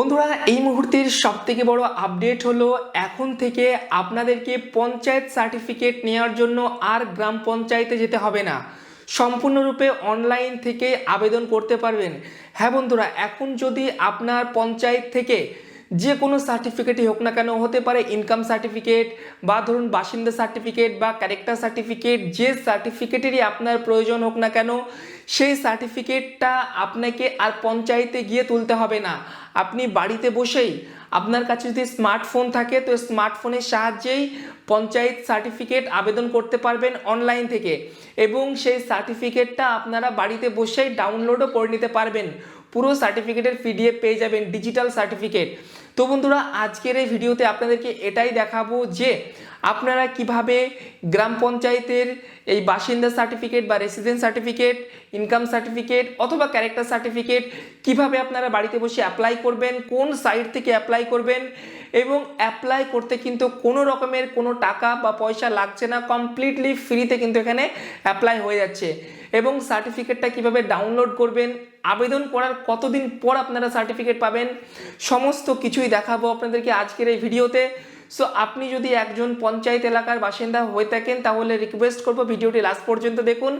বন্ধুরা, এই মুহূর্তের সব থেকে বড় আপডেট হলো এখন থেকে আপনাদেরকে পঞ্চায়েত সার্টিফিকেট নেওয়ার জন্য আর গ্রাম পঞ্চায়েতে যেতে হবে না। সম্পূর্ণরূপে অনলাইন থেকে আবেদন করতে পারবেন। হ্যাঁ বন্ধুরা, এখন যদি আপনার পঞ্চায়েত থেকে যে কোনো সার্টিফিকেটই হোক না কেন, হতে পারে ইনকাম সার্টিফিকেট বা ধরুন বাসিন্দা সার্টিফিকেট বা ক্যারেক্টার সার্টিফিকেট যে সার্টিফিকেটেরই আপনার প্রয়োজন হোক না কেন, সেই সার্টিফিকেটটা আপনাকে আর পঞ্চায়েতে গিয়ে তুলতে হবে না। আপনি বাড়িতে বসেই আপনার কাছে যদি স্মার্টফোন থাকে, তো স্মার্টফোনের সাহায্যেই পঞ্চায়েত সার্টিফিকেট আবেদন করতে পারবেন অনলাইন থেকে এবং সেই সার্টিফিকেটটা আপনারা বাড়িতে বসেই ডাউনলোডও করে নিতে পারবেন। পুরো সার্টিফিকেটের পিডিএফ পেয়ে যাবেন ডিজিটাল সার্টিফিকেট তো বন্ধুরা, আজকের এই ভিডিওতে আপনাদেরকে এটাই দেখাবো যে আপনারা কীভাবে গ্রাম পঞ্চায়েতের এই বাসিন্দা সার্টিফিকেট বা রেসিডেন্ট সার্টিফিকেট ইনকাম সার্টিফিকেট অথবা ক্যারেক্টার সার্টিফিকেট কীভাবে আপনারা বাড়িতে বসে অ্যাপ্লাই করবেন, কোন সাইট থেকে অ্যাপ্লাই করবেন এবং অ্যাপ্লাই করতে কিন্তু কোনো রকমের কোনো টাকা বা পয়সা লাগছে না কমপ্লিটলি ফ্রিতে কিন্তু এখানে অ্যাপ্লাই হয়ে যাচ্ছে। এবং সার্টিফিকেটটা কীভাবে ডাউনলোড করবেন, আবেদন করার কতদিন পর আপনারা সার্টিফিকেট পাবেন, সমস্ত কিছুই দেখাবো আপনাদেরকে আজকের এই ভিডিওতে। সো আপনি যদি একজন পঞ্চায়েত এলাকার বাসিন্দা হয়ে থাকেন, তাহলে রিকোয়েস্ট করব ভিডিওটি লাস্ট পর্যন্ত দেখুন।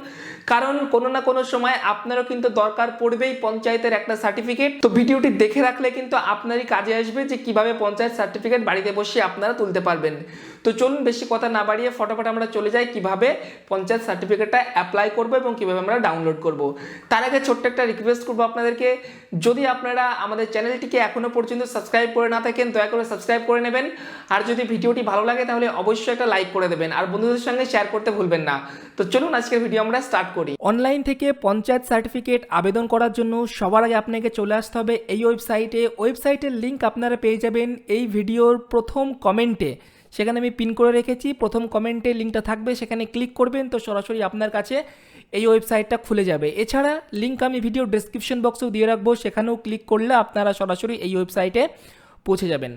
কারণ কোনো না কোনো সময় আপনারও কিন্তু দরকার পড়বেই পঞ্চায়েতের একটা সার্টিফিকেট তো ভিডিওটি দেখে রাখলে কিন্তু আপনারই কাজে আসবে যে কীভাবে পঞ্চায়েত সার্টিফিকেট বাড়িতে বসে আপনারা তুলতে পারবেন। তো চলুন বেশি কথা না বাড়িয়ে ফটাফট আমরা চলে যাই কীভাবে পঞ্চায়েত সার্টিফিকেটটা অ্যাপ্লাই করব এবং কীভাবে আমরা ডাউনলোড করব। তার আগে ছোট্ট একটা রিকোয়েস্ট করব আপনাদেরকে। যদি আপনারা আমাদের চ্যানেলটিকে এখনও পর্যন্ত সাবস্ক্রাইব করে না থাকেন, দয়া করে সাবস্ক্রাইব করে নেবেন। আর যদি ভিডিওটি ভালো লাগে, তাহলে অবশ্যই একটা লাইক করে দেবেন। আর বন্ধুদের সঙ্গে শেয়ার করতে ভুলবেন না। তো চলুন আজকের ভিডিও আমরা স্টার্ট করি। অনলাইন থেকে পঞ্চায়েত সার্টিফিকেট আবেদন করার জন্য সবার আগে আপনাকে চলে আসতে হবে এই ওয়েবসাইটে ওয়েবসাইটের লিঙ্ক আপনারা পেয়ে যাবেন এই ভিডিওর প্রথম কমেন্টে সেখানে আমি পিন করে রেখেছি। প্রথম কমেন্টে লিঙ্কটা থাকবে, সেখানে ক্লিক করবেন, তো সরাসরি আপনার কাছে এই ওয়েবসাইটটা খুলে যাবে। এছাড়া লিঙ্ক আমি ভিডিও ডেসক্রিপশন বক্সেও দিয়ে রাখব, সেখানেও ক্লিক করলে আপনারা সরাসরি এই ওয়েবসাইটে পৌঁছে যাবেন।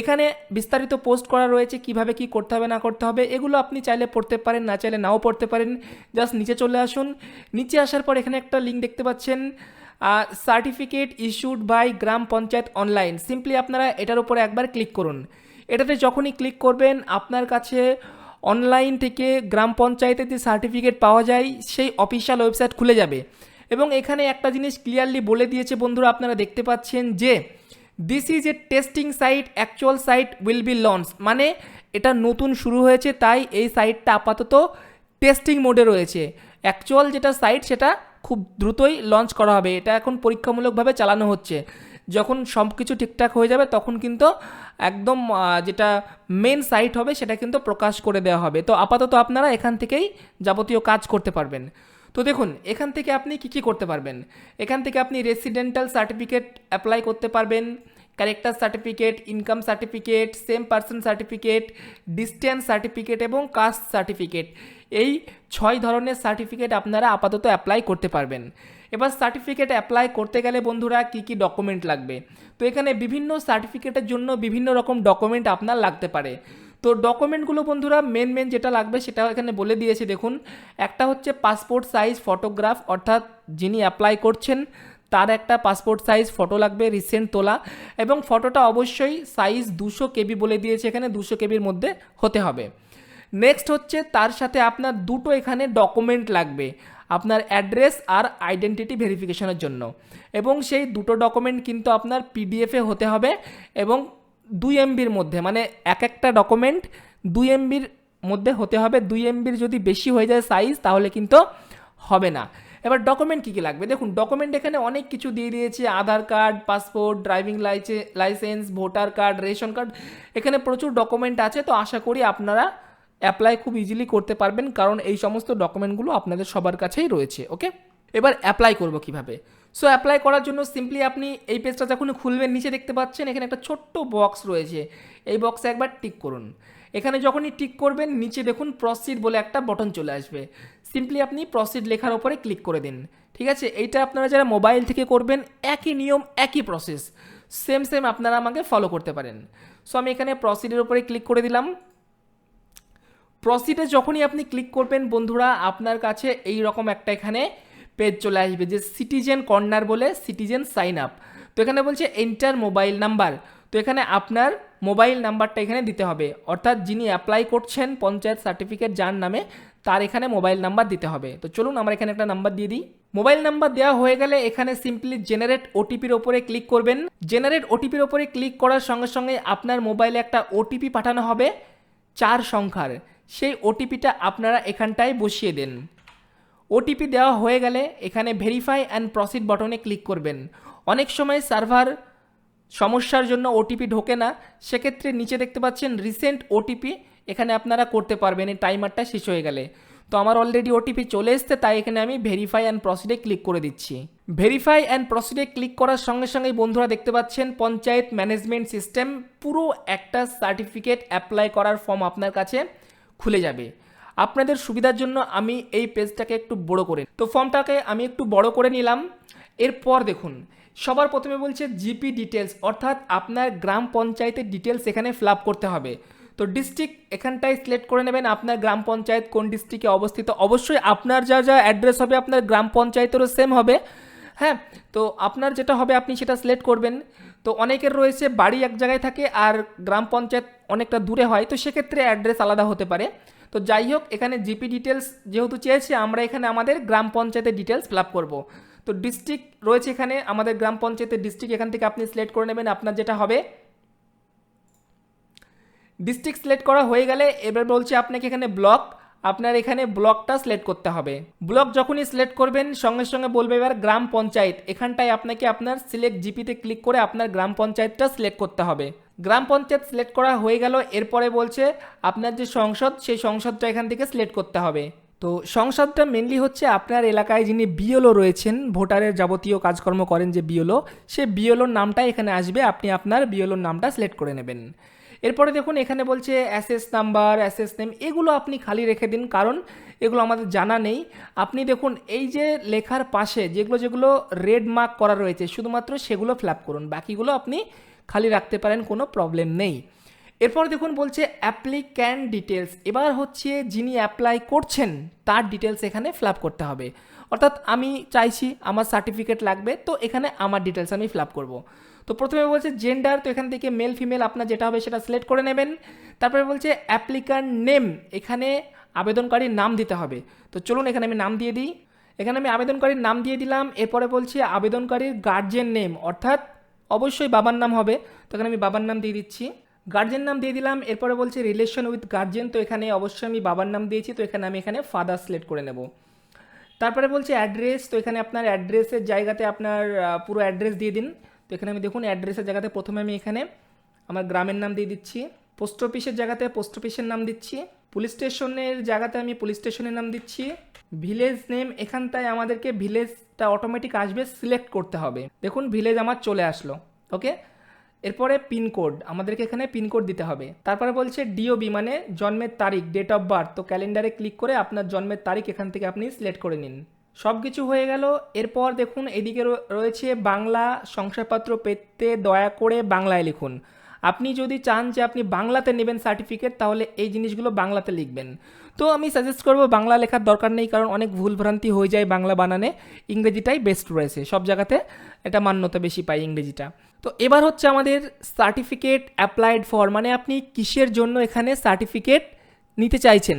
এখানে বিস্তারিত পোস্ট করা রয়েছে, কীভাবে কি করতে হবে, না করতে হবে, এগুলো আপনি চাইলে পড়তে পারেন, না চাইলে নাও পড়তে পারেন। জাস্ট নিচে চলে আসুন। নিচে আসার পর এখানে একটা লিঙ্ক দেখতে পাচ্ছেন সার্টিফিকেট ইস্যুড বাই গ্রাম পঞ্চায়েত অনলাইন সিম্পলি আপনারা এটার উপরে একবার ক্লিক করুন। এটাতে যখনই ক্লিক করবেন, আপনার কাছে অনলাইন থেকে গ্রাম পঞ্চায়েতের যে সার্টিফিকেট পাওয়া যায়, সেই অফিসিয়াল ওয়েবসাইট খুলে যাবে। এবং এখানে একটা জিনিস ক্লিয়ারলি বলে দিয়েছে বন্ধুরা, আপনারা দেখতে পাচ্ছেন যে this is a testing site actual site will be launch মানে এটা নতুন শুরু হয়েছে, তাই এই সাইটটা আপাতত টেস্টিং মোডে রয়েছে। অ্যাকচুয়াল যেটা সাইট সেটা খুব দ্রুতই লঞ্চ করা হবে। এটা এখন পরীক্ষামূলকভাবে চালানো হচ্ছে। যখন সব কিছু ঠিকঠাক হয়ে যাবে, তখন কিন্তু একদম যেটা মেন সাইট হবে সেটা কিন্তু প্রকাশ করে দেওয়া হবে। তো আপাতত আপনারা এখান থেকেই যাবতীয় কাজ করতে পারবেন। তো দেখুন, এখান থেকে আপনি কি কি করতে পারবেন? এখান থেকে আপনি রেসিডেন্টাল সার্টিফিকেট অ্যাপ্লাই করতে পারবেন। Character certificate income certificate same person certificate distance certificate এবং কাস্ট সার্টিফিকেট এই ছয় ধরনের সার্টিফিকেট আপনারা আপাতত অ্যাপ্লাই করতে পারবেন। এবার সার্টিফিকেট অ্যাপ্লাই করতে গেলে বন্ধুরা কি কি ডকুমেন্ট লাগবে? তো এখানে বিভিন্ন সার্টিফিকেটের জন্য বিভিন্ন রকম ডকুমেন্ট আপনার লাগতে পারে। তো ডকুমেন্টগুলো বন্ধুরা মেন মেন যেটা লাগবে সেটা এখানে বলে দিয়েছে। দেখুন, একটা হচ্ছে পাসপোর্ট সাইজ ফটোগ্রাফ অর্থাৎ যিনি অ্যাপ্লাই করছেন তার একটা পাসপোর্ট সাইজ ফটো লাগবে রিসেন্ট তোলা, এবং ফটোটা অবশ্যই সাইজ দুশো কেবি বলে দিয়েছে এখানে, দুশো কেবির মধ্যে হতে হবে। নেক্সট হচ্ছে তার সাথে আপনার দুটো এখানে ডকুমেন্ট লাগবে, আপনার অ্যাড্রেস আর আইডেন্টিটি ভেরিফিকেশনের জন্য। এবং সেই দুটো ডকুমেন্ট কিন্তু আপনার পিডিএফে হতে হবে, এবং দুই এমবির মধ্যে মানে এক একটা ডকুমেন্ট দুই এমবির মধ্যে হতে হবে। দুই এমবির যদি বেশি হয়ে যায় সাইজ তাহলে কিন্তু হবে না। এবার ডকুমেন্ট কী কী লাগবে? দেখুন ডকুমেন্ট এখানে অনেক কিছু দিয়ে দিয়েছে, Aadhaar card passport driving licence voter card ration card এখানে প্রচুর ডকুমেন্ট আছে, তো আশা করি আপনারা অ্যাপ্লাই খুব ইজিলি করতে পারবেন, কারণ এই সমস্ত ডকুমেন্টগুলো আপনাদের সবার কাছেই রয়েছে ওকে এবার অ্যাপ্লাই করব কীভাবে? সো অ্যাপ্লাই করার জন্য সিম্পলি আপনি এই পেজটা যখন খুলবেন, নিচে দেখতে পাচ্ছেন, এখানে একটা ছোট্ট বক্স রয়েছে। এই বক্সে একবার টিক করুন। এখানে যখনই টিক করবেন, নিচে দেখুন প্রসিড বলে একটা বটন চলে আসবে। সিম্পলি আপনি প্রসিড লেখার ওপরে ক্লিক করে দিন। ঠিক আছে? এইটা আপনারা যারা মোবাইল থেকে করবেন, একই নিয়ম, একই প্রসেস সেম সেম আপনারা আমাকে ফলো করতে পারেন। সো আমি এখানে প্রসিডের ওপরে ক্লিক করে দিলাম। প্রসিডে যখনই আপনি ক্লিক করবেন, বন্ধুরা, আপনার কাছে এই রকম একটা এখানে পেজ চলে আসবে যে সিটিজেন কর্নার বলে সিটিজেন সাইন আপ তো এখানে বলছে এন্টার মোবাইল নাম্বার তো এখানে আপনার মোবাইল নাম্বারটা এখানে দিতে হবে। অর্থাৎ যিনি অ্যাপ্লাই করছেন পঞ্চায়েত সার্টিফিকেট যার নামে তার এখানে মোবাইল নাম্বার দিতে হবে। তো চলুন আমরা এখানে একটা নাম্বার দিয়ে দিই। মোবাইল নাম্বার দেওয়া হয়ে গেলে এখানে সিম্পলি জেনারেট ওটিপির ওপরে ক্লিক করবেন। জেনারেট ওটিপির ওপরে ক্লিক করার সঙ্গে সঙ্গে আপনার মোবাইলে একটা ওটিপি পাঠানো হবে চার সংখ্যার। সেই ওটিপিটা আপনারা এখানটায় বসিয়ে দেন। ওটিপি দেওয়া হয়ে গেলে এখানে ভেরিফাই অ্যান্ড প্রসিড বটনে ক্লিক করবেন। অনেক সময় সার্ভার সমস্যার জন্য ওটিপি ঢোকে না। সেক্ষেত্রে নিচে দেখতে পাচ্ছেন রিসেন্ট ওটিপি এখানে আপনারা করতে পারবেন, এই টাইমারটা শেষ হয়ে গেলে। তো আমার অলরেডি ওটিপি চলে এসছে, তাই এখানে আমি ভেরিফাই অ্যান্ড প্রসিডে ক্লিক করে দিচ্ছি। ভেরিফাই অ্যান্ড প্রসিডে ক্লিক করার সঙ্গে সঙ্গেই বন্ধুরা দেখতে পাচ্ছেন, পঞ্চায়েত ম্যানেজমেন্ট সিস্টেম পুরো একটা সার্টিফিকেট অ্যাপ্লাই করার ফর্ম আপনার কাছে খুলে যাবে। আপনাদের সুবিধার জন্য আমি এই পেজটাকে একটু বড় করে তো ফর্মটাকে আমি একটু বড় করে নিলাম। এরপর দেখুন, সবার প্রথমে বলছে জিপি ডিটেলস অর্থাৎ আপনার গ্রাম পঞ্চায়েতের ডিটেলস এখানে ফিল করতে হবে। তো ডিস্ট্রিক্ট এখানটায় সিলেক্ট করে নেবেন আপনার গ্রাম পঞ্চায়েত কোন ডিস্ট্রিক্টে অবস্থিত। অবশ্যই আপনার যা যা অ্যাড্রেস হবে আপনার গ্রাম পঞ্চায়েতেরও সেম হবে। হ্যাঁ তো আপনার যেটা হবে আপনি সেটা সিলেক্ট করবেন। তো অনেকের রয়েছে, বাড়ি এক জায়গায় থাকে আর গ্রাম পঞ্চায়েত অনেকটা দূরে হয়, তো সেক্ষেত্রে অ্যাড্রেস আলাদা হতে পারে। তো যাই হোক, এখানে জিপি ডিটেলস যেহেতু চেয়েছে, আমরা এখানে আমাদের গ্রাম পঞ্চায়েতের ডিটেলস ফিল করব। তো ডিস্ট্রিক্ট রয়েছে এখানে, আমাদের গ্রাম পঞ্চায়েতের ডিস্ট্রিক্ট এখান থেকে আপনি সিলেক্ট করে নেবেন, আপনার যেটা হবে ডিস্ট্রিক্ট সিলেক্ট করা হয়ে গেলে এবার বলছে আপনাকে এখানে ব্লক আপনার এখানে ব্লকটা সিলেক্ট করতে হবে। ব্লক যখনই সিলেক্ট করবেন, সঙ্গে সঙ্গে বলবে এবার গ্রাম পঞ্চায়েত। এখানটায় আপনাকে আপনার সিলেক্ট জিপিতে ক্লিক করে আপনার গ্রাম পঞ্চায়েতটা সিলেক্ট করতে হবে। গ্রাম পঞ্চায়েত সিলেক্ট করা হয়ে গেল, এরপরে বলছে আপনার যে সংসদ, সেই সংসদটা এখান থেকে সিলেক্ট করতে হবে। তো সংসদটা মেনলি হচ্ছে আপনার এলাকায় যিনি বিওলো রয়েছেন, ভোটারের যাবতীয় কাজকর্ম করেন যে বিওলো সে বিওলোর নামটা এখানে আসবে, আপনি আপনার বিওলোর নামটা সিলেক্ট করে নেবেন। এরপরে দেখুন, এখানে বলছে অ্যাসেস নাম্বার অ্যাসেস নেম এগুলো আপনি খালি রেখে দিন, কারণ এগুলো আমাদের জানা নেই। আপনি দেখুন, এই যে লেখার পাশে যেগুলো যেগুলো রেড মার্ক করা রয়েছে, শুধুমাত্র সেগুলো ফ্ল্যাপ করুন, বাকিগুলো আপনি খালি রাখতে পারেন, কোনো প্রবলেম নেই। এরপর দেখুন, বলছে অ্যাপ্লিক্যান্ট ডিটেলস এবার হচ্ছে যিনি অ্যাপ্লাই করছেন, তার ডিটেলস এখানে ফিল করতে হবে। অর্থাৎ আমি চাইছি, আমার সার্টিফিকেট লাগবে, তো এখানে আমার ডিটেলস আমি ফিল করব। তো প্রথমে বলছে জেন্ডার তো এখান থেকে মেল ফিমেল আপনার যেটা হবে সেটা সিলেক্ট করে নেবেন। তারপরে বলছে অ্যাপ্লিক্যান্ট নেম এখানে আবেদনকারীর নাম দিতে হবে। তো চলুন এখানে আমি নাম দিয়ে দিই। এখানে আমি আবেদনকারীর নাম দিয়ে দিলাম, এরপরে বলছি আবেদনকারীর গার্জেন নেম অর্থাৎ অবশ্যই বাবার নাম হবে। তো এখানে আমি বাবার নাম দিয়ে দিচ্ছি। গার্জেন নাম দিয়ে দিলাম, এরপরে বলছে রিলেশন উইথ গার্জেন তো এখানে অবশ্যই আমি বাবার নাম দিয়েছি, তো এখানে আমি এখানে ফাদার সিলেক্ট করে নেব। তারপরে বলছে অ্যাড্রেস তো এখানে আপনার অ্যাড্রেসের জায়গাতে আপনার পুরো অ্যাড্রেস দিয়ে দিন। তো এখানে আমি দেখুন অ্যাড্রেসের জায়গাতে প্রথমে আমি এখানে আমার গ্রামের নাম দিয়ে দিচ্ছি পোস্ট অফিসের জায়গাতে পোস্ট অফিসের নাম দিচ্ছি পুলিশ স্টেশনের জায়গাতে আমি পুলিশ স্টেশনের নাম দিচ্ছি ভিলেজ নেম এখানটায় আমাদেরকে ভিলেজটা অটোমেটিক আসবে সিলেক্ট করতে হবে। দেখুন ভিলেজ আমার চলে আসলো ওকে এরপরে পিনকোড আমাদেরকে এখানে পিনকোড দিতে হবে। তারপরে বলছে ডিওবি মানে জন্মের তারিখ ডেট অফ বার্থ তো ক্যালেন্ডারে ক্লিক করে আপনার জন্মের তারিখ এখান থেকে আপনি সিলেক্ট করে নিন। সব কিছু হয়ে গেল। এরপর দেখুন, এদিকে রয়েছে বাংলা শংসাপত্র পেতে দয়া করে বাংলায় লিখুন। আপনি যদি চান যে আপনি বাংলাতে নেবেন সার্টিফিকেট, তাহলে এই জিনিসগুলো বাংলাতে লিখবেন। তো আমি সাজেস্ট করব, বাংলা লেখার দরকার নেই, কারণ অনেক ভুলভ্রান্তি হয়ে যায় বাংলা বানানে। ইংরেজিটাই বেস্ট রয়েছে, সব জায়গাতে এটা মান্যতা বেশি পায় ইংরেজিটা। তো এবার হচ্ছে আমাদের সার্টিফিকেট অ্যাপ্লাইড ফর মানে আপনি কিসের জন্য এখানে সার্টিফিকেট নিতে চাইছেন?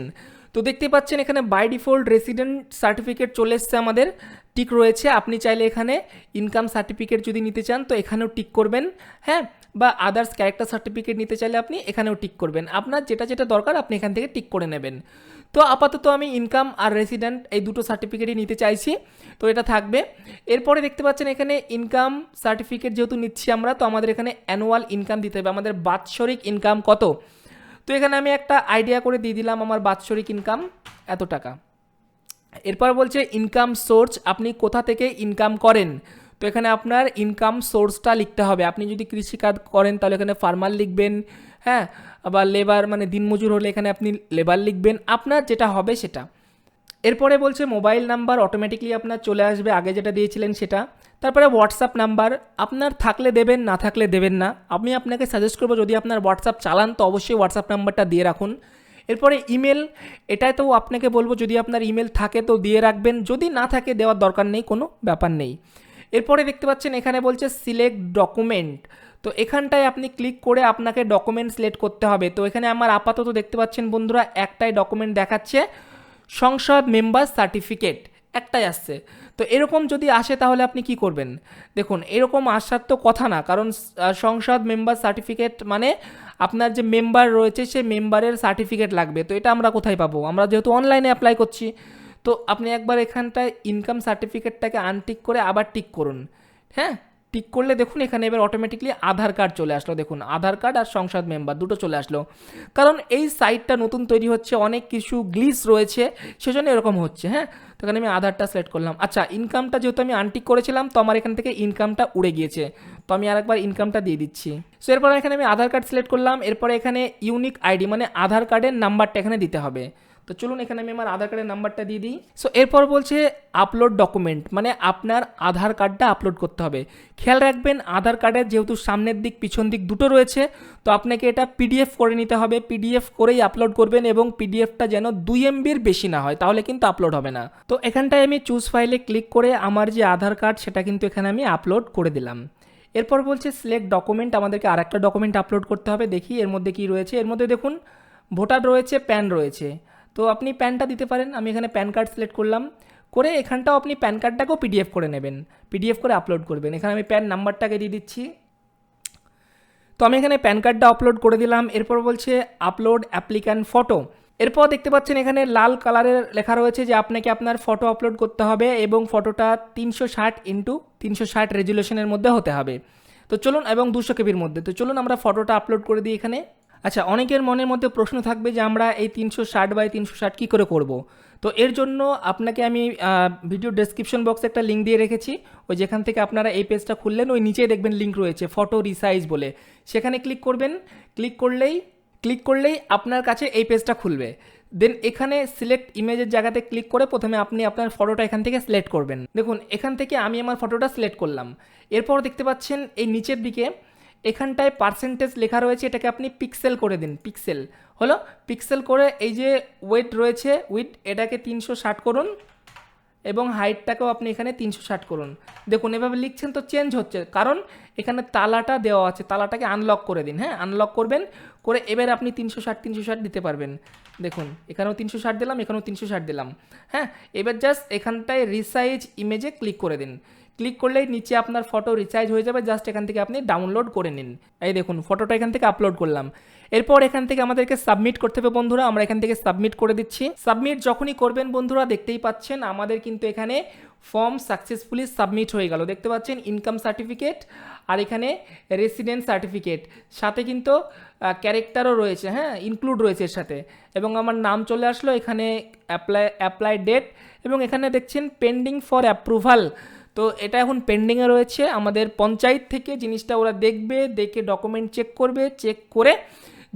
তো দেখতে পাচ্ছেন এখানে বাই ডিফল্ট রেসিডেন্ট সার্টিফিকেট চলে এসছে আমাদের। টিক রয়েছে। আপনি চাইলে এখানে ইনকাম সার্টিফিকেট যদি নিতে চান, তো এখানেও টিক করবেন। হ্যাঁ? বা আদার্স ক্যারেক্টার সার্টিফিকেট নিতে চাইলে আপনি এখানেও টিক করবেন। আপনার যেটা যেটা দরকার, আপনি এখান থেকে টিক করে নেবেন। তো আপাতত আমি ইনকাম আর রেসিডেন্ট এই দুটো সার্টিফিকেটই নিতে চাইছি। তো এটা থাকবে। এরপরে দেখতে পাচ্ছেন এখানে ইনকাম সার্টিফিকেট যেহেতু নিচ্ছি আমরা, তো আমাদের এখানে অ্যানুয়াল ইনকাম দিতে হবে। আমাদের বাৎসরিক ইনকাম কত? তো এখানে আমি একটা আইডিয়া করে দিয়ে দিলাম আমার বাৎসরিক ইনকাম এত টাকা। এরপর বলছে ইনকাম সোর্স আপনি কোথা থেকে ইনকাম করেন? তো এখানে আপনার ইনকাম সোর্সটা লিখতে হবে। আপনি যদি কৃষিকাজ করেন, তাহলে এখানে ফার্মার লিখবেন হ্যাঁ? আবার লেবার মানে দিনমজুর হলে এখানে আপনি লেবার লিখবেন, আপনার যেটা হবে সেটা। এরপরে বলছে মোবাইল নাম্বার অটোমেটিকলি আপনার চলে আসবে। আগে যেটা দিয়েছিলেন সেটা। তারপরে হোয়াটসঅ্যাপ নাম্বার আপনার থাকলে দেবেন, না থাকলে দেবেন না। আমি আপনাকে সাজেস্ট করব, যদি আপনার হোয়াটসঅ্যাপ চালান, তো অবশ্যই হোয়াটসঅ্যাপ নাম্বারটা দিয়ে রাখুন। এরপরে ইমেল এটাই তো আপনাকে বলব, যদি আপনার ইমেল থাকে তো দিয়ে রাখবেন। যদি না থাকে, দেওয়ার দরকার নেই, কোনো ব্যাপার নেই। এরপরে দেখতে পাচ্ছেন, এখানে বলছে সিলেক্ট ডকুমেন্ট তো এখানটায় আপনি ক্লিক করে আপনাকে ডকুমেন্ট সিলেক্ট করতে হবে। তো এখানে আমার আপাতত দেখতে পাচ্ছেন বন্ধুরা, একটাই ডকুমেন্ট দেখাচ্ছে, সংসদ মেম্বার সার্টিফিকেট একটাই আসছে। তো এরকম যদি আসে তাহলে আপনি কি করবেন? দেখুন, এরকম আসার তো কথা না, কারণ সংসদ মেম্বার সার্টিফিকেট মানে আপনার যে মেম্বার রয়েছে সে মেম্বারের সার্টিফিকেট লাগবে। তো এটা আমরা কোথায় পাবো? আমরা যেহেতু অনলাইনে অ্যাপ্লাই করছি। তো আপনি একবার এখানটায় ইনকাম সার্টিফিকেটটাকে আনটিক করে আবার টিক করুন। হ্যাঁ? টিক করলে দেখুন এখানে এবার অটোমেটিকলি আধার কার্ড চলে আসলো। দেখুন, আধার কার্ড আর সংসদ মেম্বার দুটো চলে আসলো। কারণ এই সাইটটা নতুন তৈরি হচ্ছে, অনেক কিছু গ্লিস রয়েছে, সেজন্য এরকম হচ্ছে হ্যাঁ? তো এখানে আমি আধারটা সিলেক্ট করলাম। আচ্ছা ইনকামটা যেহেতু আমি আনটিক করেছিলাম, তো আমার এখান থেকে ইনকামটা উড়ে গিয়েছে। তো আমি আরেকবার ইনকামটা দিয়ে দিচ্ছি। সো এরপর এখানে আমি আধার কার্ড সিলেক্ট করলাম। এরপরে এখানে ইউনিক আইডি মানে আধার কার্ডের নাম্বারটা এখানে দিতে হবে। তো চলুন এখানে আমি আমার আধার কার্ডের নাম্বারটা দিয়ে দিই। সো এরপর বলছে আপলোড ডকুমেন্ট মানে আপনার আধার কার্ডটা আপলোড করতে হবে। খেয়াল রাখবেন, আধার কার্ডের যেহেতু সামনের দিক, পিছন দিক দুটো রয়েছে, তো আপনাকে এটা পিডিএফ করে নিতে হবে। পিডিএফ করেই আপলোড করবেন এবং পিডিএফটা যেন দুই এমবির বেশি না হয়, তাহলে কিন্তু আপলোড হবে না। তো এখানটায় আমি চুজ ফাইলে ক্লিক করে আমার যে আধার কার্ড, সেটা কিন্তু এখানে আমি আপলোড করে দিলাম। এরপর বলছে সিলেক্ট ডকুমেন্ট আমাদেরকে আর একটা ডকুমেন্ট আপলোড করতে হবে। দেখি এর মধ্যে কি রয়েছে। এর মধ্যে দেখুন, ভোটার রয়েছে প্যান রয়েছে। তো আপনি প্যানটা দিতে পারেন। আমি এখানে প্যান কার্ড সিলেক্ট করলাম। করে এখানটাও আপনি প্যান কার্ডটাকেও পিডিএফ করে নেবেন। পিডিএফ করে আপলোড করবেন। এখানে আমি প্যান নাম্বারটাকে দিয়ে দিচ্ছি। তো আমি এখানে প্যান কার্ডটা আপলোড করে দিলাম। এরপর বলছে, আপলোড অ্যাপ্লিক্যান্ট ফটো। এরপর দেখতে পাচ্ছেন এখানে লাল কালারের লেখা রয়েছে যে আপনাকে আপনার ফটো আপলোড করতে হবে এবং ফটোটা তিনশো ষাট ইন্টু তিনশো ষাট রেজুলেশনের মধ্যে হতে হবে। তো চলুন, এবং দুশো কেবির মধ্যে। তো চলুন, আমরা ফটোটা আপলোড করে দিই এখানে। আচ্ছা অনেকের মনের মধ্যে প্রশ্ন থাকবে যে আমরা এই তিনশো ষাট বাই তিনশো ষাট কী করে করব? তো এর জন্য আপনাকে আমি ভিডিও ডেসক্রিপশন বক্সে একটা লিঙ্ক দিয়ে রেখেছি। ওই যেখান থেকে আপনারা এই পেজটা খুললেন, ওই নিচেই দেখবেন লিঙ্ক রয়েছে ফটো রিসাইজ বলে। সেখানে ক্লিক করবেন। ক্লিক করলেই ক্লিক করলেই আপনার কাছে এই পেজটা খুলবে। দেন এখানে সিলেক্ট ইমেজের জায়গাতে ক্লিক করে প্রথমে আপনি আপনার ফটোটা এখান থেকে সিলেক্ট করবেন। দেখুন, এখান থেকে আমি আমার ফটোটা সিলেক্ট করলাম। এরপর দেখতে পাচ্ছেন, এই নিচের দিকে এখানটায় পার্সেন্টেজ লেখা রয়েছে, এটাকে আপনি পিক্সেল করে দিন পিক্সেল হলো? পিক্সেল করে এই যে ওয়েট রয়েছে উইথ এটাকে তিনশো ষাট করুন এবং হাইটটাকেও আপনি এখানে তিনশো ষাট করুন। দেখুন, এভাবে লিখছেন তো চেঞ্জ হচ্ছে, কারণ এখানে তালাটা দেওয়া আছে, তালাটাকে আনলক করে দিন হ্যাঁ? আনলক করবেন, করে এবার আপনি তিনশো ষাট তিনশো ষাট দিতে পারবেন। দেখুন, এখানেও তিনশো ষাট দিলাম, এখানেও তিনশো ষাট দিলাম হ্যাঁ? এবার জাস্ট এখানটায় রিসাইজ ইমেজে ক্লিক করে দিন। ক্লিক করলেই নিচে আপনার ফটো রিচার্জ হয়ে যাবে। জাস্ট এখান থেকে আপনি ডাউনলোড করে নিন। এই দেখুন ফটোটা এখান থেকে আপলোড করলাম। এরপর এখান থেকে আমাদেরকে সাবমিট করতে হবে বন্ধুরা। আমরা এখান থেকে সাবমিট করে দিচ্ছি। সাবমিট যখনই করবেন বন্ধুরা, দেখতেই পাচ্ছেন আমাদের কিন্তু এখানে ফর্ম সাকসেসফুলি সাবমিট হয়ে গেল। দেখতে পাচ্ছেন ইনকাম সার্টিফিকেট আর এখানে রেসিডেন্ট সার্টিফিকেট সাথে কিন্তু ক্যারেক্টারও রয়েছে হ্যাঁ? ইনক্লুড রয়েছে এর সাথে। এবং আমার নাম চলে আসলো এখানে অ্যাপ্লাই অ্যাপ্লাই ডেট এবং এখানে দেখছেন পেন্ডিং ফর অ্যাপ্রুভাল তো এটা এখন পেন্ডিংয়ে রয়েছে। আমাদের পঞ্চায়েত থেকে জিনিসটা ওরা দেখবে, দেখে ডকুমেন্ট চেক করবে চেক করে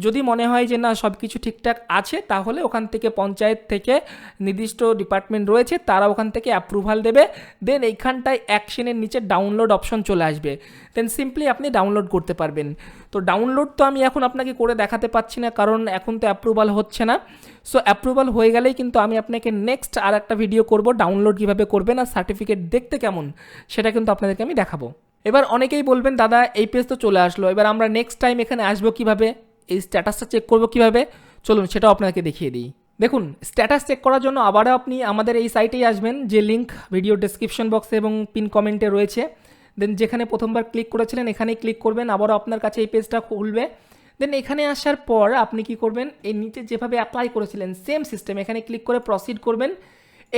যদি মনে হয় যে না সব কিছু ঠিকঠাক আছে, তাহলে ওখান থেকে পঞ্চায়েত থেকে নির্দিষ্ট ডিপার্টমেন্ট রয়েছে, তারা ওখান থেকে অ্যাপ্রুভাল দেবে। দেন এইখানটায় অ্যাকশনের নিচে ডাউনলোড অপশন চলে আসবে। দেন সিম্পলি আপনি ডাউনলোড করতে পারবেন। তো ডাউনলোড তো আমি এখন আপনাকে করে দেখাতে পাচ্ছি না, কারণ এখন তো অ্যাপ্রুভাল হচ্ছে না। সো অ্যাপ্রুভাল হয়ে গেলেই কিন্তু আমি আপনাকে নেক্সট আর একটা ভিডিও করব ডাউনলোড কীভাবে করবেন আর সার্টিফিকেট দেখতে কেমন, সেটা কিন্তু আপনাদেরকে আমি দেখাবো। এবার অনেকেই বলবেন, দাদা, এই পেজ তো চলে আসলো। এবার আমরা নেক্সট টাইম এখানে আসব কীভাবে? এই স্ট্যাটাসটা চেক করব কীভাবে? চলুন সেটাও আপনাকে দেখিয়ে দিই। দেখুন স্ট্যাটাস চেক করার জন্য আবারও আপনি আমাদের এই সাইটেই আসবেন, যে লিঙ্ক ভিডিও ডেসক্রিপশন বক্সে এবং পিন কমেন্টে রয়েছে। দেন যেখানে প্রথমবার ক্লিক করেছিলেন, এখানেই ক্লিক করবেন, আবারও আপনার কাছে এই পেজটা খুলবে। দেন এখানে আসার পর আপনি কি করবেন, এই নিচে যেভাবে অ্যাপ্লাই করেছিলেন সেম সিস্টেম এখানে ক্লিক করে প্রসিড করবেন।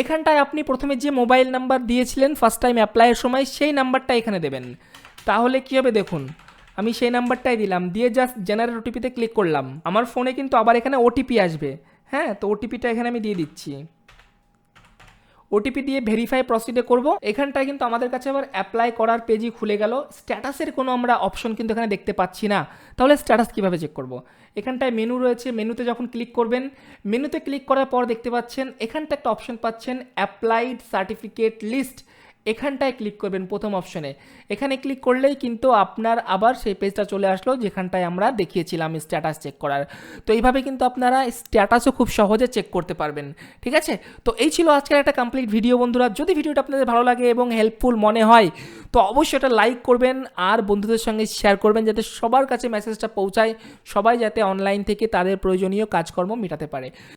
এখানটায় আপনি প্রথমে যে মোবাইল নাম্বার দিয়েছিলেন ফার্স্ট টাইম অ্যাপ্লাইয়ের সময়, সেই নাম্বারটা এখানে দেবেন। তাহলে কী হবে দেখুন আমি সেই নাম্বারটাই দিলাম, দিয়ে জাস্ট জেনারেল ওটিপিতে ক্লিক করলাম। আমার ফোনে কিন্তু আবার এখানে ওটিপি আসবে। হ্যাঁ তো ওটিপিটা এখানে আমি দিয়ে দিচ্ছি। ওটিপি দিয়ে ভেরিফাই প্রসিডে করব। এখানটায় কিন্তু আমাদের কাছে আবার অ্যাপ্লাই করার পেজই খুলে গেল। স্ট্যাটাসের কোনো আমরা অপশন কিন্তু এখানে দেখতে পাচ্ছি না। তাহলে স্ট্যাটাস কীভাবে চেক করব? এখানটায় মেনু রয়েছে মেনুতে যখন ক্লিক করবেন মেনুতে ক্লিক করার পর দেখতে পাচ্ছেন, এখানটা একটা অপশন পাচ্ছেন অ্যাপ্লাইড সার্টিফিকেট লিস্ট এখানটায় ক্লিক করবেন প্রথম অপশনে এখানে ক্লিক করলেই কিন্তু আপনার আবার সেই পেজটা চলে আসলো, যেখানটায় আমরা দেখিয়েছিলাম স্ট্যাটাস চেক করার। তো এইভাবে কিন্তু আপনারা স্ট্যাটাসও খুব সহজে চেক করতে পারবেন, ঠিক আছে? তো এই ছিল আজকের একটা কমপ্লিট ভিডিও বন্ধুরা। যদি ভিডিওটা আপনাদের ভালো লাগে এবং হেল্পফুল মনে হয়, তো অবশ্যই এটা লাইক করবেন আর বন্ধুদের সঙ্গে শেয়ার করবেন যাতে সবার কাছে মেসেজটা পৌঁছায়, সবাই যাতে অনলাইন থেকে তাদের প্রয়োজনীয় কাজকর্ম মেটাতে পারে।